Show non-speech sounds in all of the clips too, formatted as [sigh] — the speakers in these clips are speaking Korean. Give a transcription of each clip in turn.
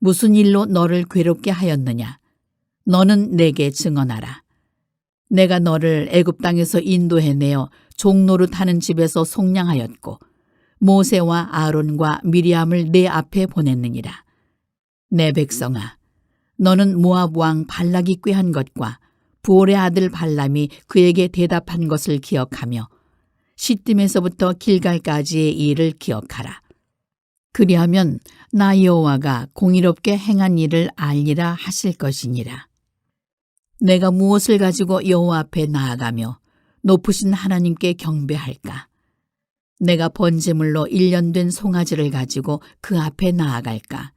무슨 일로 너를 괴롭게 하였느냐? 너는 내게 증언하라. 내가 너를 애굽 땅에서 인도해 내어 종노릇 하는 집에서 속량하였고 모세와 아론과 미리암을 내 앞에 보냈느니라. 내 백성아 너는 모압 왕 발락이 꾀한 것과 부올의 아들 발람이 그에게 대답한 것을 기억하며 시딤에서부터 길갈까지의 일을 기억하라. 그리하면 나 여호와가 공의롭게 행한 일을 알리라 하실 것이니라. 내가 무엇을 가지고 여호와 앞에 나아가며 높으신 하나님께 경배할까? 내가 번제물로 일년된 송아지를 가지고 그 앞에 나아갈까?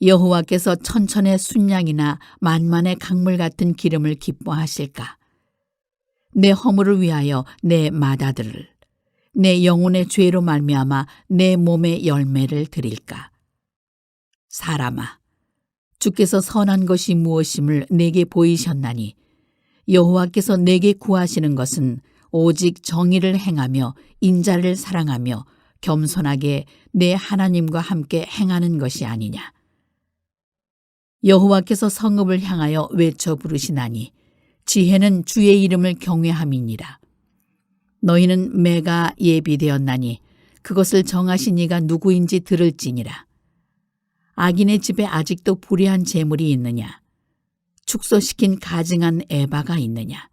여호와께서 천천의 순양이나 만만의 강물 같은 기름을 기뻐하실까? 내 허물을 위하여 내 마다들을 내 영혼의 죄로 말미암아 내 몸의 열매를 드릴까? 사람아, 주께서 선한 것이 무엇임을 내게 보이셨나니 여호와께서 내게 구하시는 것은 오직 정의를 행하며 인자를 사랑하며 겸손하게 내 하나님과 함께 행하는 것이 아니냐. 여호와께서 성읍을 향하여 외쳐 부르시나니 지혜는 주의 이름을 경외함이니라. 너희는 매가 예비되었나니 그것을 정하신 이가 누구인지 들을지니라. 악인의 집에 아직도 불의한 재물이 있느냐? 축소시킨 가증한 에바가 있느냐?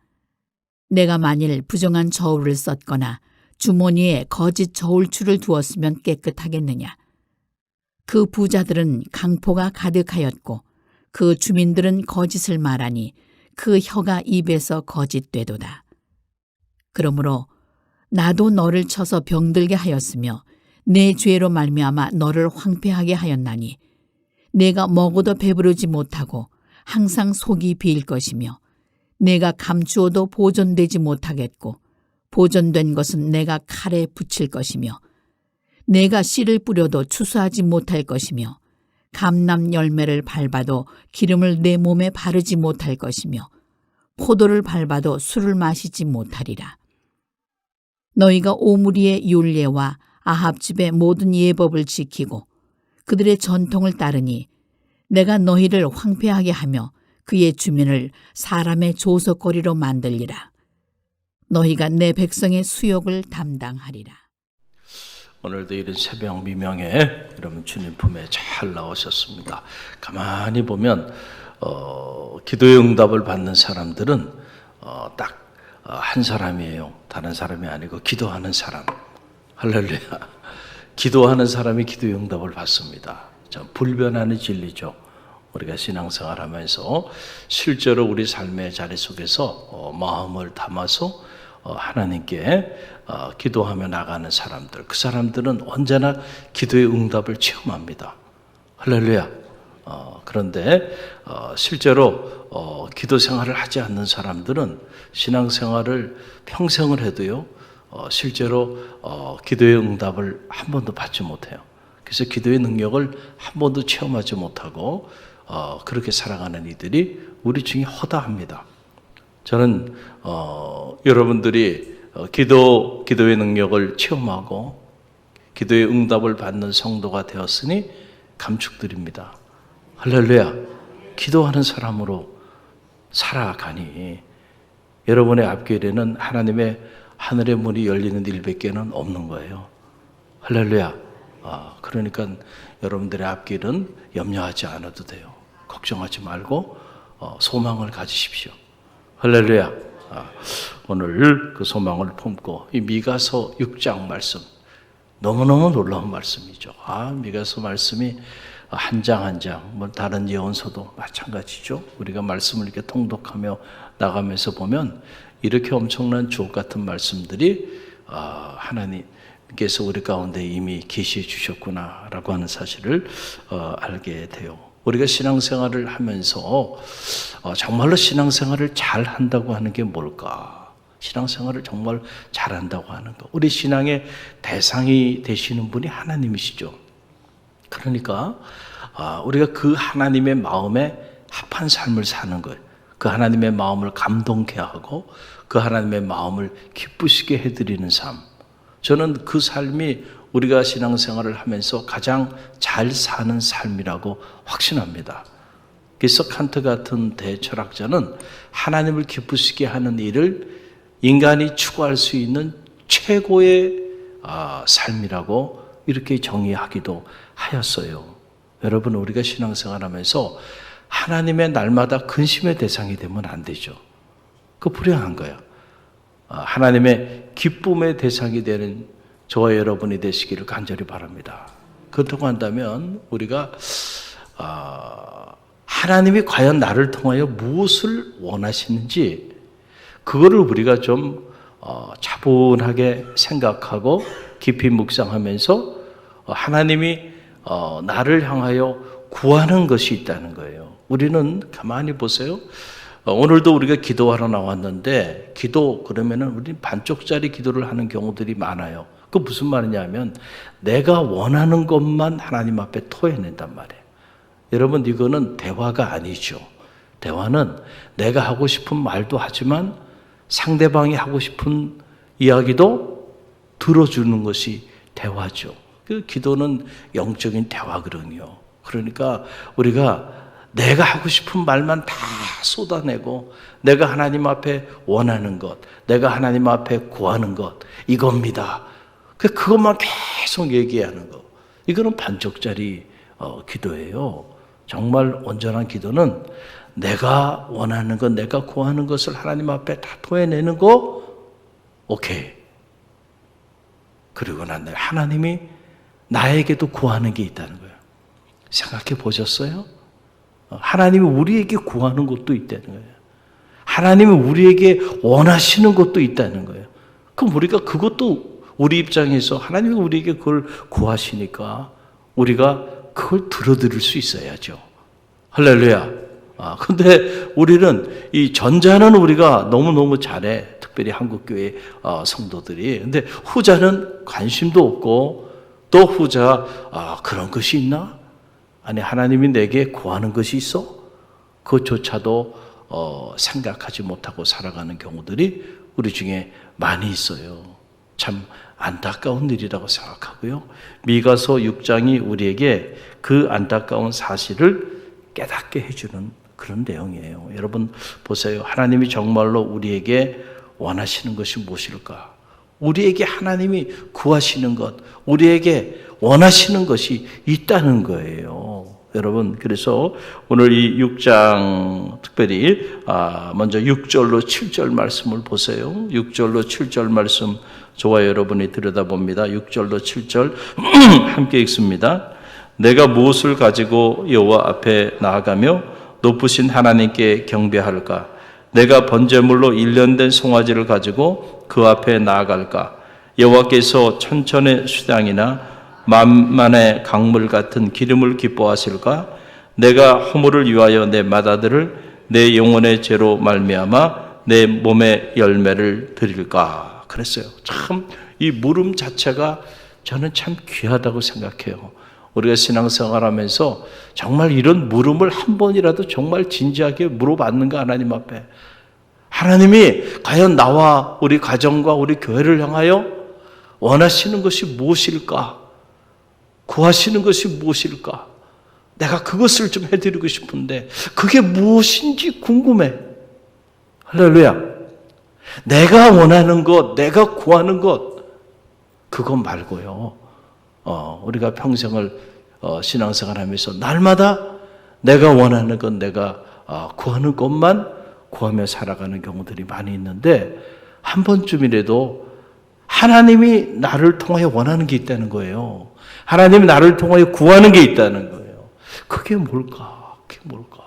내가 만일 부정한 저울을 썼거나 주머니에 거짓 저울추를 두었으면 깨끗하겠느냐? 그 부자들은 강포가 가득하였고 그 주민들은 거짓을 말하니 그 혀가 입에서 거짓되도다. 그러므로 나도 너를 쳐서 병들게 하였으며 내 죄로 말미암아 너를 황폐하게 하였나니 내가 먹어도 배부르지 못하고 항상 속이 비일 것이며 내가 감추어도 보존되지 못하겠고 보존된 것은 내가 칼에 붙일 것이며 내가 씨를 뿌려도 추수하지 못할 것이며 감람 열매를 밟아도 기름을 내 몸에 바르지 못할 것이며 포도를 밟아도 술을 마시지 못하리라. 너희가 오므리의 율례와 아합 집의 모든 예법을 지키고 그들의 전통을 따르니 내가 너희를 황폐하게 하며 그의 주민을 사람의 조석거리로 만들리라. 너희가 내 백성의 수욕을 담당하리라. 오늘도 이런 새벽 미명에 여러분 주님 품에 잘 나오셨습니다. 가만히 보면 어, 기도의 응답을 받는 사람들은 어, 딱 한 사람이에요. 다른 사람이 아니고 기도하는 사람. 할렐루야. 기도하는 사람이 기도의 응답을 받습니다. 참 불변하는 진리죠. 우리가 신앙생활 하면서 실제로 우리 삶의 자리 속에서 어, 마음을 담아서 어, 하나님께 어, 기도하며 나가는 사람들, 그 사람들은 언제나 기도의 응답을 체험합니다. 할렐루야. 어, 그런데 어, 실제로 어, 기도 생활을 하지 않는 사람들은 신앙 생활을 평생을 해도요, 어, 실제로 어, 기도의 응답을 한 번도 받지 못해요. 그래서 기도의 능력을 한 번도 체험하지 못하고 어, 그렇게 살아가는 이들이 우리 중에 허다합니다. 저는 어, 여러분들이 어, 기도 기도의 능력을 체험하고 기도의 응답을 받는 성도가 되었으니 감축드립니다. 할렐루야. 기도하는 사람으로 살아가니 여러분의 앞길에는 하나님의 하늘의 문이 열리는 일밖에는 없는 거예요. 할렐루야. 아, 그러니까 여러분들의 앞길은 염려하지 않아도 돼요. 걱정하지 말고 어, 소망을 가지십시오. 할렐루야. 아, 오늘 그 소망을 품고 이 미가서 6장 말씀 너무너무 놀라운 말씀이죠. 아, 미가서 말씀이 한 장 한 장, 뭐 다른 예언서도 마찬가지죠. 우리가 말씀을 이렇게 통독하며 나가면서 보면 이렇게 엄청난 주옥 같은 말씀들이 아, 하나님께서 우리 가운데 이미 계시해 주셨구나라고 하는 사실을 어, 알게 돼요. 우리가 신앙생활을 하면서 어, 정말로 신앙생활을 잘 한다고 하는 게 뭘까? 신앙생활을 정말 잘한다고 하는 거. 우리 신앙의 대상이 되시는 분이 하나님이시죠. 그러니까 아, 우리가 그 하나님의 마음에 합한 삶을 사는 거예요. 그 하나님의 마음을 감동케 하고 그 하나님의 마음을 기쁘시게 해드리는 삶. 저는 그 삶이 우리가 신앙생활을 하면서 가장 잘 사는 삶이라고 확신합니다. 그래서 칸트 같은 대철학자는 하나님을 기쁘시게 하는 일을 인간이 추구할 수 있는 최고의 아, 삶이라고 이렇게 정의하기도 하였어요. 여러분 우리가 신앙생활 하면서 하나님의 날마다 근심의 대상이 되면 안 되죠. 그 불행한 거야. 아, 하나님의 기쁨의 대상이 되는 저와 여러분이 되시기를 간절히 바랍니다. 그렇다고 한다면 우리가 아, 하나님이 과연 나를 통하여 무엇을 원하시는지 그거를 우리가 좀 어, 차분하게 생각하고 깊이 묵상하면서 어, 하나님이 어, 나를 향하여 구하는 것이 있다는 거예요. 우리는 가만히 보세요. 어, 오늘도 우리가 기도하러 나왔는데 기도 그러면은 우리 반쪽짜리 기도를 하는 경우들이 많아요. 그 무슨 말이냐면 내가 원하는 것만 하나님 앞에 토해낸단 말이에요. 여러분 이거는 대화가 아니죠. 대화는 내가 하고 싶은 말도 하지만 상대방이 하고 싶은 이야기도 들어주는 것이 대화죠. 그 기도는 영적인 대화거든요. 그러니까 우리가 내가 하고 싶은 말만 다 쏟아내고 내가 하나님 앞에 원하는 것, 내가 하나님 앞에 구하는 것 이겁니다. 그 그것만 계속 얘기하는 거. 이거는 반쪽짜리 어, 기도예요. 정말 온전한 기도는 내가 원하는 것, 내가 구하는 것을 하나님 앞에 다 토해내는 거, 오케이. 그리고 난 하나님이 나에게도 구하는 게 있다는 거예요. 생각해 보셨어요? 어, 하나님이 우리에게 구하는 것도 있다는 거예요. 하나님이 우리에게 원하시는 것도 있다는 거예요. 그럼 우리가 그것도 우리 입장에서 하나님이 우리에게 그걸 구하시니까 우리가 그걸 들어드릴 수 있어야죠. 할렐루야. 아, 근데 우리는 이 전자는 우리가 너무너무 잘해. 특별히 한국교회 어, 성도들이. 근데 후자는 관심도 없고 또 후자, 아, 그런 것이 있나? 아니, 하나님이 내게 구하는 것이 있어? 그조차도 어, 생각하지 못하고 살아가는 경우들이 우리 중에 많이 있어요. 참 안타까운 일이라고 생각하고요. 미가서 6장이 우리에게 그 안타까운 사실을 깨닫게 해주는 그런 내용이에요. 여러분 보세요. 하나님이 정말로 우리에게 원하시는 것이 무엇일까? 우리에게 하나님이 구하시는 것, 우리에게 원하시는 것이 있다는 거예요. 여러분, 그래서 오늘 이 6장, 특별히, 아, 먼저 6절로 7절 말씀을 보세요. 6절로 7절 말씀, 저와 여러분이 들여다봅니다. 6절로 7절, [clears throat] 함께 읽습니다. 내가 무엇을 가지고 여호와 앞에 나아가며 높으신 하나님께 경배할까? 내가 번제물로 일련된 송아지를 가지고 그 앞에 나아갈까? 여호와께서 천천의 수당이나 만만의 강물 같은 기름을 기뻐하실까? 내가 허물을 위하여 내 맏아들을 내 영혼의 죄로 말미암아 내 몸의 열매를 드릴까? 그랬어요. 참 이 물음 자체가 저는 참 귀하다고 생각해요. 우리가 신앙생활하면서 정말 이런 물음을 한 번이라도 정말 진지하게 물어봤는가 하나님 앞에 하나님이 과연 나와 우리 가정과 우리 교회를 향하여 원하시는 것이 무엇일까? 구하시는 것이 무엇일까? 내가 그것을 좀 해드리고 싶은데 그게 무엇인지 궁금해. 할렐루야. 내가 원하는 것, 내가 구하는 것, 그것 말고요. 어, 우리가 평생을 어, 신앙생활 하면서 날마다 내가 원하는 것, 내가 어, 구하는 것만 구하며 살아가는 경우들이 많이 있는데 한 번쯤이라도 하나님이 나를 통하여 원하는 게 있다는 거예요. 하나님이 나를 통하여 구하는 게 있다는 거예요. 그게 뭘까? 그게 뭘까?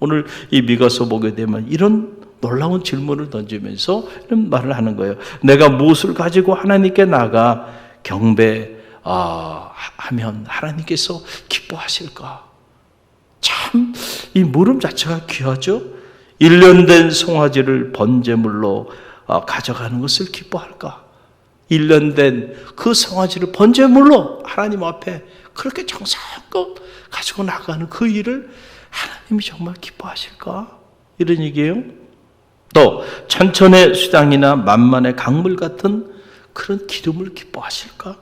오늘 이 미가서 보게 되면 이런 놀라운 질문을 던지면서 이런 말을 하는 거예요. 내가 무엇을 가지고 하나님께 나가 경배 아, 하면 하나님께서 기뻐하실까? 참 이 물음 자체가 귀하죠. 1년 된 송아지를 번제물로 어, 가져가는 것을 기뻐할까? 1년 된 그 송아지를 번제물로 하나님 앞에 그렇게 정성껏 가지고 나가는 그 일을 하나님이 정말 기뻐하실까? 이런 얘기예요. 또 천천의 수당이나 만만의 강물 같은 그런 기름을 기뻐하실까?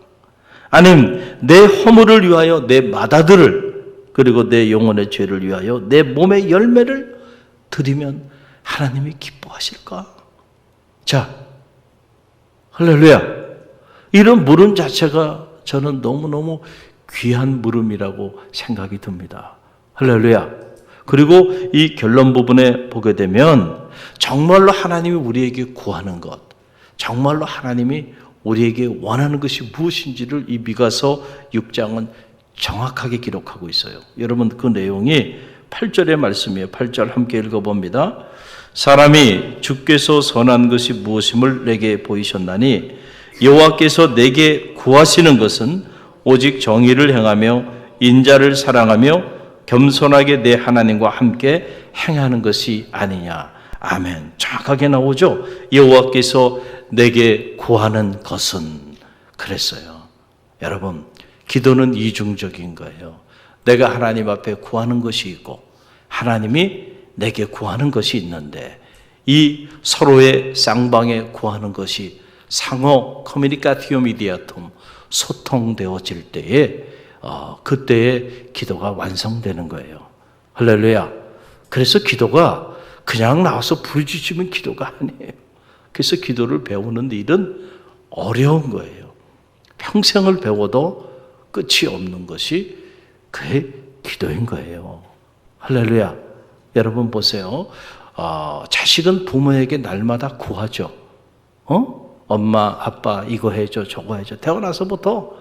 아니면 내 허물을 위하여 내 마다들을 그리고 내 영혼의 죄를 위하여 내 몸의 열매를 드리면 하나님이 기뻐하실까? 자, 할렐루야. 이런 물음 자체가 저는 너무너무 귀한 물음이라고 생각이 듭니다. 할렐루야. 그리고 이 결론 부분에 보게 되면 정말로 하나님이 우리에게 구하는 것, 정말로 하나님이 우리에게 원하는 것이 무엇인지를 이 미가서 6장은 정확하게 기록하고 있어요. 여러분 그 내용이 8절의 말씀이에요. 8절 함께 읽어봅니다. 사람이 주께서 선한 것이 무엇임을 내게 보이셨나니 여호와께서 내게 구하시는 것은 오직 정의를 행하며 인자를 사랑하며 겸손하게 내 하나님과 함께 행하는 것이 아니냐. 아멘. 정확하게 나오죠. 여호와께서 내게 구하는 것은 그랬어요. 여러분, 기도는 이중적인 거예요. 내가 하나님 앞에 구하는 것이 있고 하나님이 내게 구하는 것이 있는데 이 서로의 쌍방에 구하는 것이 상호 커뮤니카티오 미디아툼 소통되어질 때에 어, 그때의 기도가 완성되는 거예요. 할렐루야. 그래서 기도가 그냥 나와서 부르짖으면 기도가 아니에요. 그래서 기도를 배우는 일은 어려운 거예요. 평생을 배워도 끝이 없는 것이 그의 기도인 거예요. 할렐루야. 여러분 보세요. 어, 자식은 부모에게 날마다 구하죠. 어? 엄마, 아빠 이거 해줘, 저거 해줘. 태어나서부터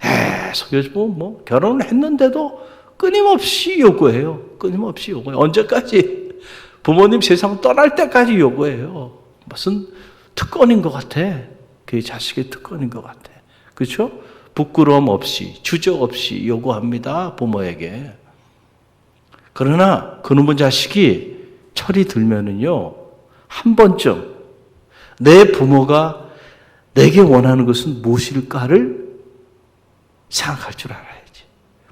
계속 요즘 뭐 결혼을 했는데도 끊임없이 요구해요. 끊임없이 요구해요. 언제까지? 부모님 세상 떠날 때까지 요구해요. 무슨 특권인 것 같아. 그게 자식의 특권인 것 같아. 그렇죠? 부끄러움 없이 주저 없이 요구합니다. 부모에게. 그러나 그놈의 자식이 철이 들면은요 한 번쯤 내 부모가 내게 원하는 것은 무엇일까를 생각할 줄 알아야지.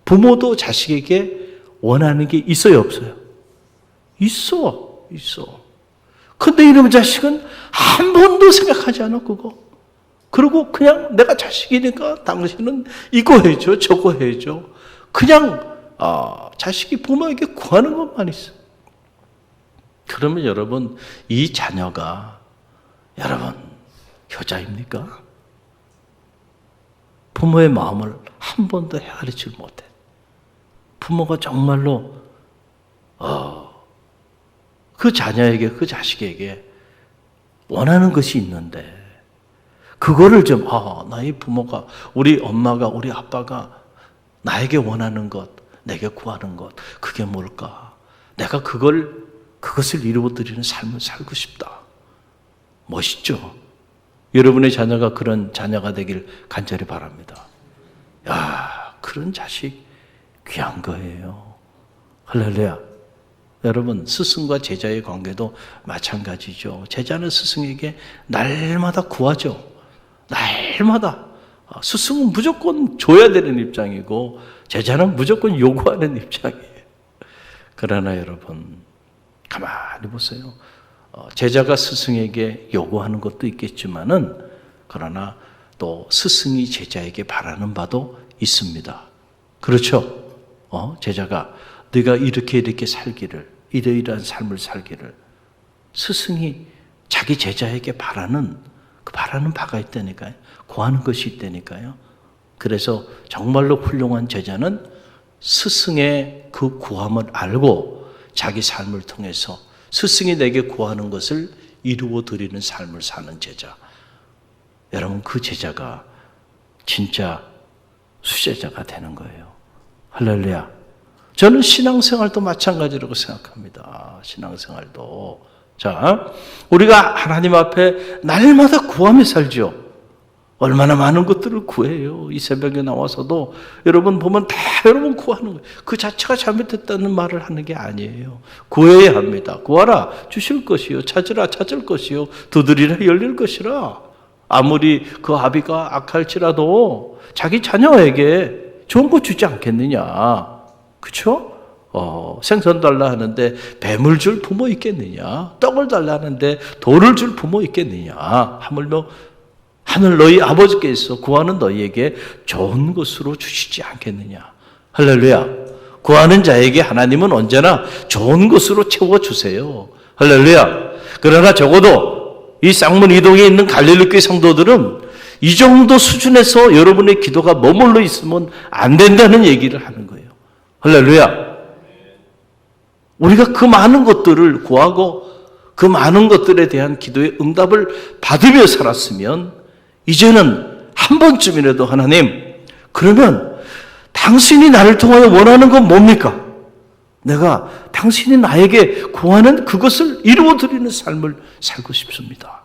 부모도 자식에게 원하는 게 있어요, 없어요? 있어, 있어. 근데 이놈의 자식은 한 번도 생각하지 않아, 그거. 그리고 그냥 내가 자식이니까 당신은 이거 해줘, 저거 해줘. 그냥, 아, 자식이 부모에게 구하는 것만 있어. 그러면 여러분, 이 자녀가, 여러분, 효자입니까? 부모의 마음을 한 번도 헤아리지 못해. 부모가 정말로 어, 그 자녀에게 그 자식에게 원하는 것이 있는데 그거를 좀 아, 나의 부모가 우리 엄마가 우리 아빠가 나에게 원하는 것, 내게 구하는 것 그게 뭘까? 내가 그걸 그것을 이루어 드리는 삶을 살고 싶다. 멋있죠? 여러분의 자녀가 그런 자녀가 되길 간절히 바랍니다. 야, 그런 자식 귀한 거예요. 할렐루야. 여러분, 스승과 제자의 관계도 마찬가지죠. 제자는 스승에게 날마다 구하죠. 날마다. 아, 스승은 무조건 줘야 되는 입장이고, 제자는 무조건 요구하는 입장이에요. 그러나 여러분, 가만히 보세요. 어, 제자가 스승에게 요구하는 것도 있겠지만은 그러나 또 스승이 제자에게 바라는 바도 있습니다. 그렇죠? 어, 제자가 네가 이렇게 이렇게 살기를 이러이러한 삶을 살기를 스승이 자기 제자에게 바라는 그 바라는 바가 있다니까요. 구하는 것이 있다니까요. 그래서 정말로 훌륭한 제자는 스승의 그 구함을 알고 자기 삶을 통해서 스승이 내게 구하는 것을 이루어 드리는 삶을 사는 제자. 여러분, 그 제자가 진짜 수제자가 되는 거예요. 할렐루야. 저는 신앙생활도 마찬가지라고 생각합니다. 신앙생활도. 자, 우리가 하나님 앞에 날마다 구하며 살죠. 얼마나 많은 것들을 구해요. 이 새벽에 나와서도 여러분 보면 다 여러분 구하는 거예요. 그 자체가 잘못됐다는 말을 하는 게 아니에요. 구해야 합니다. 구하라 주실 것이요. 찾으라 찾을 것이요. 두드리라 열릴 것이라. 아무리 그 아비가 악할지라도 자기 자녀에게 좋은 거 주지 않겠느냐. 그렇죠? 어, 생선 달라 하는데 뱀을 줄 부모 있겠느냐? 떡을 달라 하는데 돌을 줄 부모 있겠느냐? 하물며 하늘 너희 아버지께서 구하는 너희에게 좋은 것으로 주시지 않겠느냐? 할렐루야. 구하는 자에게 하나님은 언제나 좋은 것으로 채워주세요. 할렐루야. 그러나 적어도 이 쌍문 이동에 있는 갈릴리 교회 성도들은 이 정도 수준에서 여러분의 기도가 머물러 있으면 안 된다는 얘기를 하는 거예요. 할렐루야. 우리가 그 많은 것들을 구하고 그 많은 것들에 대한 기도의 응답을 받으며 살았으면 이제는 한 번쯤이라도 하나님, 그러면 당신이 나를 통하여 원하는 건 뭡니까? 내가 당신이 나에게 구하는 그것을 이루어 드리는 삶을 살고 싶습니다.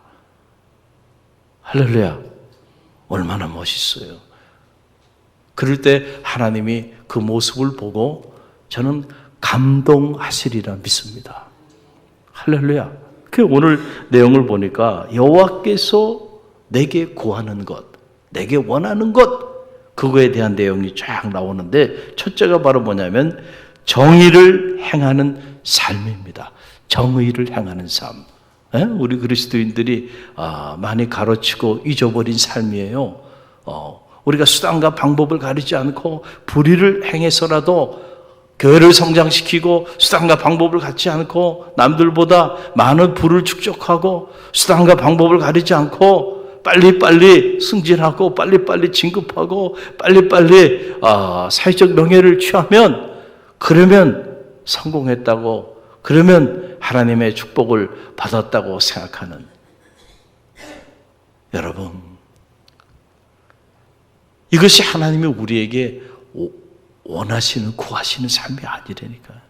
할렐루야. 얼마나 멋있어요. 그럴 때 하나님이 그 모습을 보고 저는 감동하시리라 믿습니다. 할렐루야. 그 오늘 내용을 보니까 여호와께서 내게 구하는 것, 내게 원하는 것, 그거에 대한 내용이 쫙 나오는데 첫째가 바로 뭐냐면 정의를 행하는 삶입니다. 정의를 행하는 삶. 예? 우리 그리스도인들이 아, 많이 가르치고 잊어버린 삶이에요. 어, 우리가 수단과 방법을 가리지 않고 불의를 행해서라도 교회를 성장시키고 수단과 방법을 갖지 않고 남들보다 많은 부를 축적하고 수단과 방법을 가리지 않고 빨리빨리 승진하고 빨리빨리 진급하고 빨리빨리 아, 사회적 명예를 취하면 그러면 성공했다고 그러면 하나님의 축복을 받았다고 생각하는 여러분 이것이 하나님이 우리에게 원하시는 구하시는 삶이 아니라니까.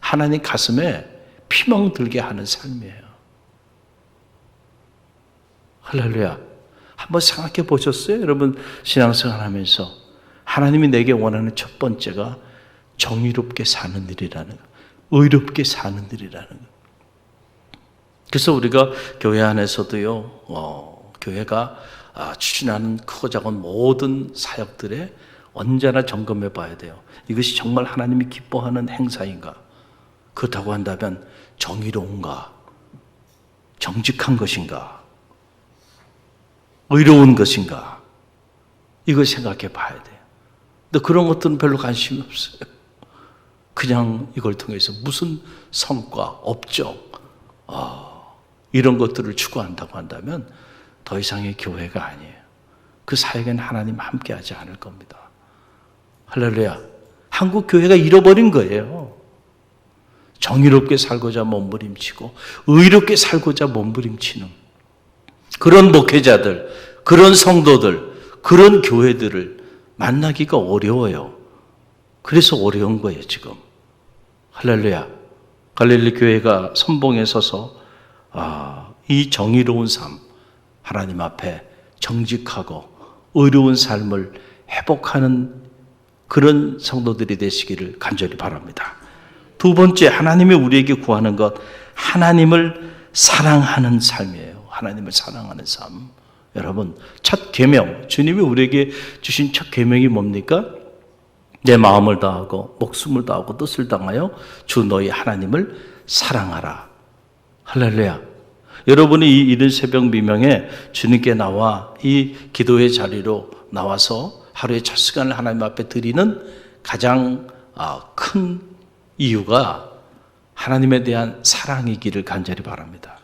하나님 가슴에 피멍 들게 하는 삶이에요. 할렐루야. 한번 생각해 보셨어요? 여러분 신앙생활 하면서 하나님이 내게 원하는 첫 번째가 정의롭게 사는 일이라는 거, 의롭게 사는 일이라는 거. 그래서 우리가 교회 안에서도요, 어, 교회가 아, 추진하는 크고 작은 모든 사역들에 언제나 점검해 봐야 돼요. 이것이 정말 하나님이 기뻐하는 행사인가? 그렇다고 한다면 정의로운가? 정직한 것인가? 의로운 것인가? 이걸 생각해 봐야 돼요. 근데 그런 것들은 별로 관심이 없어요. 그냥 이걸 통해서 무슨 성과, 업적, 어, 이런 것들을 추구한다고 한다면 더 이상의 교회가 아니에요. 그 사역에는 하나님 함께 하지 않을 겁니다. 할렐루야. 한국 교회가 잃어버린 거예요. 정의롭게 살고자 몸부림치고 의롭게 살고자 몸부림치는 그런 목회자들, 그런 성도들, 그런 교회들을 만나기가 어려워요. 그래서 어려운 거예요, 지금. 할렐루야. 갈릴리 교회가 선봉에 서서 아, 이 정의로운 삶, 하나님 앞에 정직하고 의로운 삶을 회복하는 그런 성도들이 되시기를 간절히 바랍니다. 두 번째, 하나님이 우리에게 구하는 것, 하나님을 사랑하는 삶이에요. 하나님을 사랑하는 삶. 여러분, 첫 계명, 주님이 우리에게 주신 첫 계명이 뭡니까? 내 마음을 다하고 목숨을 다하고 뜻을 당하여 주 너희 하나님을 사랑하라. 할렐루야. 여러분이 이 이른 새벽 미명에 주님께 나와 이 기도의 자리로 나와서 하루의 첫 시간을 하나님 앞에 드리는 가장 아, 큰 이유가 하나님에 대한 사랑이기를 간절히 바랍니다.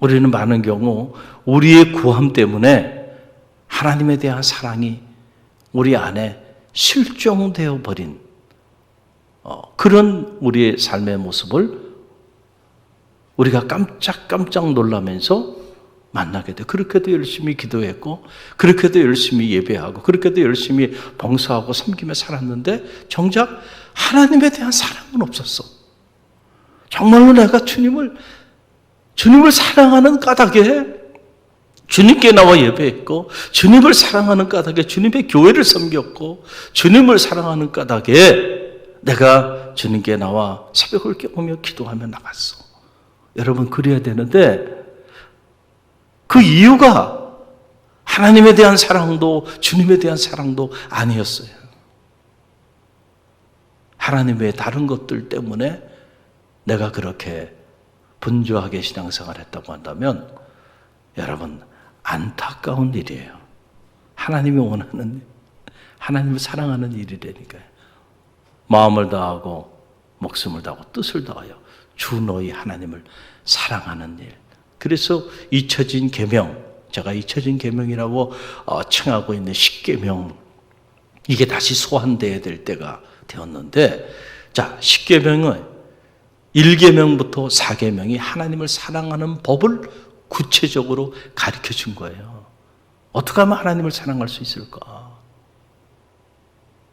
우리는 많은 경우 우리의 구함 때문에 하나님에 대한 사랑이 우리 안에 실종되어 버린 어, 그런 우리의 삶의 모습을 우리가 깜짝깜짝 놀라면서 만나게 돼. 그렇게도 열심히 기도했고, 그렇게도 열심히 예배하고, 그렇게도 열심히 봉사하고 섬기며 살았는데, 정작 하나님에 대한 사랑은 없었어. 정말로 내가 주님을, 주님을 사랑하는 까닭에 주님께 나와 예배했고 주님을 사랑하는 까닭에 주님의 교회를 섬겼고 주님을 사랑하는 까닭에 내가 주님께 나와 새벽을 깨우며 기도하며 나갔어. 여러분 그래야 되는데 그 이유가 하나님에 대한 사랑도 주님에 대한 사랑도 아니었어요. 하나님 외에 다른 것들 때문에 내가 그렇게 분주하게 신앙생활 했다고 한다면 여러분 안타까운 일이에요. 하나님이 원하는 하나님을 사랑하는 일이라니까요. 마음을 다하고 목숨을 다하고 뜻을 다하여 주 너희 하나님을 사랑하는 일. 그래서 잊혀진 계명, 제가 잊혀진 계명이라고 어, 칭하고 있는 십계명 이게 다시 소환돼야 될 때가 되었는데 자, 십계명은 1계명부터 4계명이 하나님을 사랑하는 법을 구체적으로 가르쳐 준 거예요. 어떻게 하면 하나님을 사랑할 수 있을까?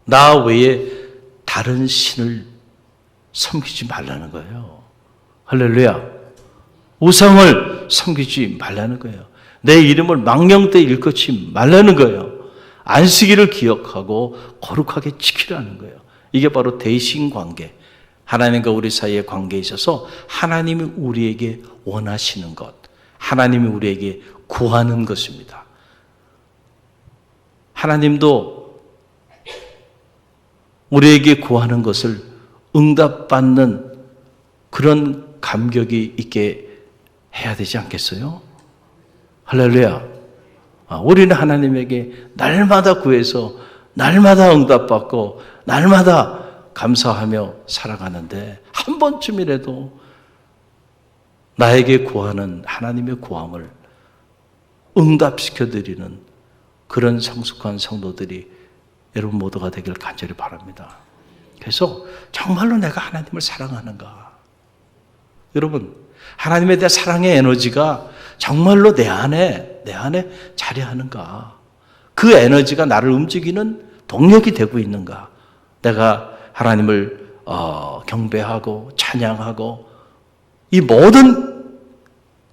나 외에 다른 신을 섬기지 말라는 거예요. 할렐루야. 우상을 섬기지 말라는 거예요. 내 이름을 망령 때 일컫지 말라는 거예요. 안식일을 기억하고 거룩하게 지키라는 거예요. 이게 바로 대신 관계. 하나님과 우리 사이의 관계에 있어서 하나님이 우리에게 원하시는 것, 하나님이 우리에게 구하는 것입니다. 하나님도 우리에게 구하는 것을 응답받는 그런 감격이 있게 해야 되지 않겠어요? 할렐루야. 아, 우리는 하나님에게 날마다 구해서 날마다 응답받고 날마다 감사하며 살아가는데 한 번쯤이라도 나에게 구하는 하나님의 구함을 응답시켜 드리는 그런 성숙한 성도들이 여러분 모두가 되길 간절히 바랍니다. 그래서 정말로 내가 하나님을 사랑하는가? 여러분, 하나님에 대한 사랑의 에너지가 정말로 내 안에, 내 안에 자리하는가? 그 에너지가 나를 움직이는 동력이 되고 있는가? 내가 하나님을 어, 경배하고 찬양하고 이 모든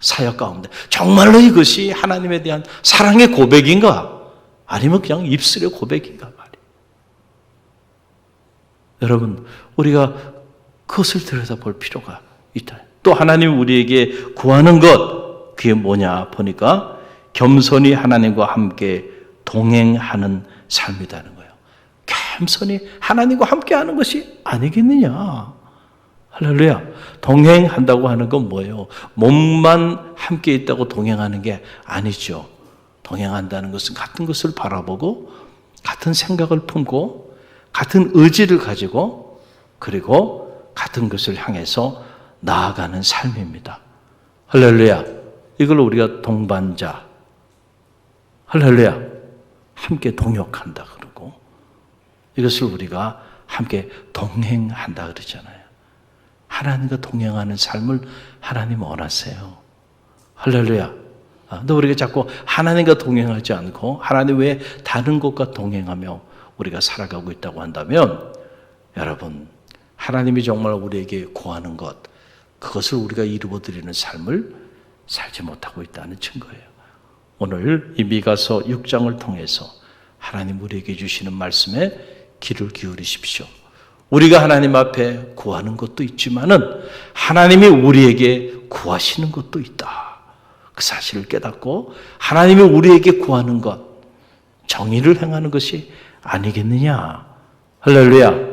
사역 가운데 정말로 이것이 하나님에 대한 사랑의 고백인가? 아니면 그냥 입술의 고백인가 말이에요. 여러분, 우리가 그것을 들여다볼 필요가 있다. 또 하나님 우리에게 구하는 것, 그게 뭐냐 보니까 겸손히 하나님과 함께 동행하는 삶이라는 거예요. 겸손히 하나님과 함께 하는 것이 아니겠느냐. 할렐루야. 동행한다고 하는 건 뭐예요? 몸만 함께 있다고 동행하는 게 아니죠. 동행한다는 것은 같은 것을 바라보고, 같은 생각을 품고, 같은 의지를 가지고, 그리고 같은 것을 향해서 나아가는 삶입니다. 할렐루야. 이걸 우리가 동반자, 할렐루야. 함께 동역한다 그러고, 이것을 우리가 함께 동행한다 그러잖아요. 하나님과 동행하는 삶을 하나님 원하세요. 할렐루야. 아, 근데 우리가 자꾸 하나님과 동행하지 않고 하나님 외에 다른 것과 동행하며 우리가 살아가고 있다고 한다면 여러분 하나님이 정말 우리에게 구하는 것 그것을 우리가 이루어드리는 삶을 살지 못하고 있다는 증거예요. 오늘 이 미가서 6장을 통해서 하나님 우리에게 주시는 말씀에 귀를 기울이십시오. 우리가 하나님 앞에 구하는 것도 있지만은 하나님이 우리에게 구하시는 것도 있다. 그 사실을 깨닫고 하나님이 우리에게 구하는 것, 정의를 행하는 것이 아니겠느냐. 할렐루야.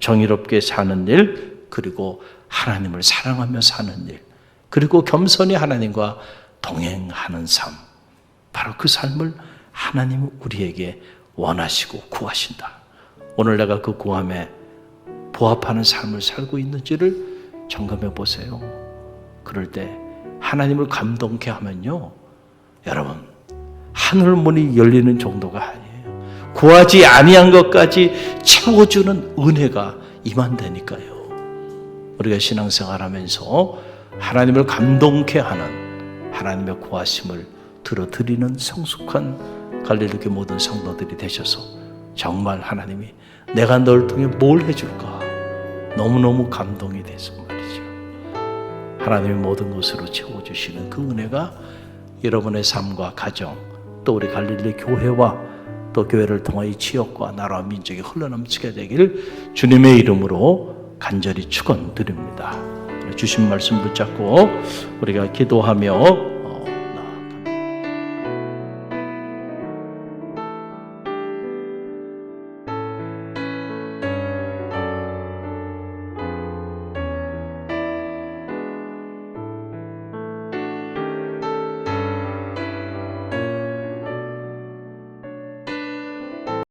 정의롭게 사는 일, 그리고 하나님을 사랑하며 사는 일, 그리고 겸손히 하나님과 동행하는 삶. 바로 그 삶을 하나님은 우리에게 원하시고 구하신다. 오늘 내가 그 구함에 부합하는 삶을 살고 있는지를 점검해 보세요. 그럴 때 하나님을 감동케 하면요. 여러분, 하늘 문이 열리는 정도가 아니에요. 구하지 아니한 것까지 채워주는 은혜가 임한다니까요. 우리가 신앙생활하면서 하나님을 감동케 하는 하나님의 고하심을 들어드리는 성숙한 갈릴리교 모든 성도들이 되셔서 정말 하나님이 내가 널 통해 뭘 해줄까 너무너무 감동이 돼서 말이죠. 하나님이 모든 것으로 채워주시는 그 은혜가 여러분의 삶과 가정 또 우리 갈릴리 교회와 또 교회를 통하여 지역과 나라와 민족이 흘러넘치게 되길 주님의 이름으로 간절히 축원드립니다. 주신 말씀 붙잡고 우리가 기도하며